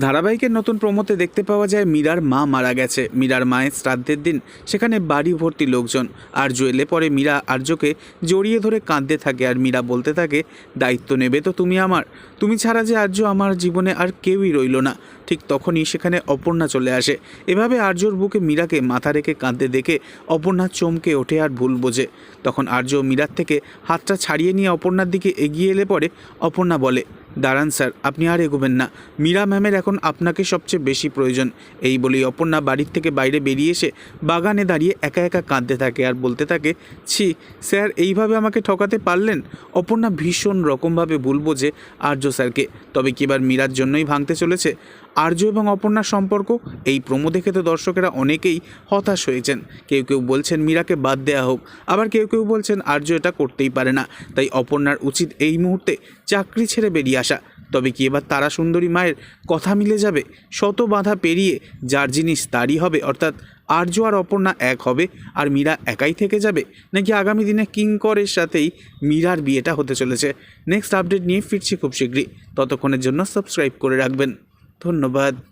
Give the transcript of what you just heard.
ধারাবাহিকের নতুন প্রমোতে দেখতে পাওয়া যায় মীরার মা মারা গেছে। মীরার মায়ের শ্রাদ্ধের দিন সেখানে বাড়ি ভর্তি লোকজন। আর্য এলে পরে মীরা আর্যকে জড়িয়ে ধরে কাঁদতে থাকে আর মীরা বলতে থাকে, দায়িত্ব নেবে তো তুমি আমার। তুমি ছাড়া যে আর্য আমার জীবনে আর কেউই রইল না। ঠিক তখনই সেখানে অপর্ণা চলে আসে। এভাবে আর্যর বুকে মীরাকে মাথা রেখে কাঁদতে দেখে অপর্ণা চমকে ওঠে আর ভুল বোঝে। তখন আর্য মীরার থেকে হাতটা ছাড়িয়ে নিয়ে অপর্ণার দিকে এগিয়ে এলে পরে অপর্ণা বলে দাঁড়ান স্যার, আপনি আর এগোবেন না। মীরা ম্যামের এখন আপনাকে সবচেয়ে বেশি প্রয়োজন। এই বলেই অপর্ণা বাড়ির থেকে বাইরে বেরিয়ে এসে বাগানে দাঁড়িয়ে একা একা কাঁদতে থাকে আর বলতে থাকে, ছি, স্যার, এইভাবে আমাকে ঠকাতে পারলেন? অপর্ণা ভীষণ রকমভাবে ভুল বোঝে আর্য স্যারকে। তবে কি এবার মীরার জন্যই ভাঙতে চলেছে? আর্য এবং অপর্ণার সম্পর্ক, এই প্রমো দেখে তো দর্শকেরা অনেকেই হতাশ হয়েছেন। কেউ কেউ বলছেন মীরাকে বাদ দেওয়া হোক, আবার কেউ কেউ বলছেন আর্য এটা করতেই পারে না। তাই অপর্ণার উচিত এই মুহূর্তে চাকরি ছেড়ে বেরিয়ে আসা। তবে কি এবার তারা সুন্দরী মায়ের কথা মিলে যাবে? শত বাধা পেরিয়ে যার জিনিস তারই হবে, অর্থাৎ আর্য আর অপর্ণা এক হবে, আর মীরা একাই থেকে যাবে? নাকি আগামী দিনে কিঙ্করের সাথেই মীরার বিয়েটা হতে চলেছে? নেক্সট আপডেট নিয়ে ফিরছি খুব শীঘ্রই। ততক্ষণের জন্য সাবস্ক্রাইব করে রাখবেন। ধন্যবাদ।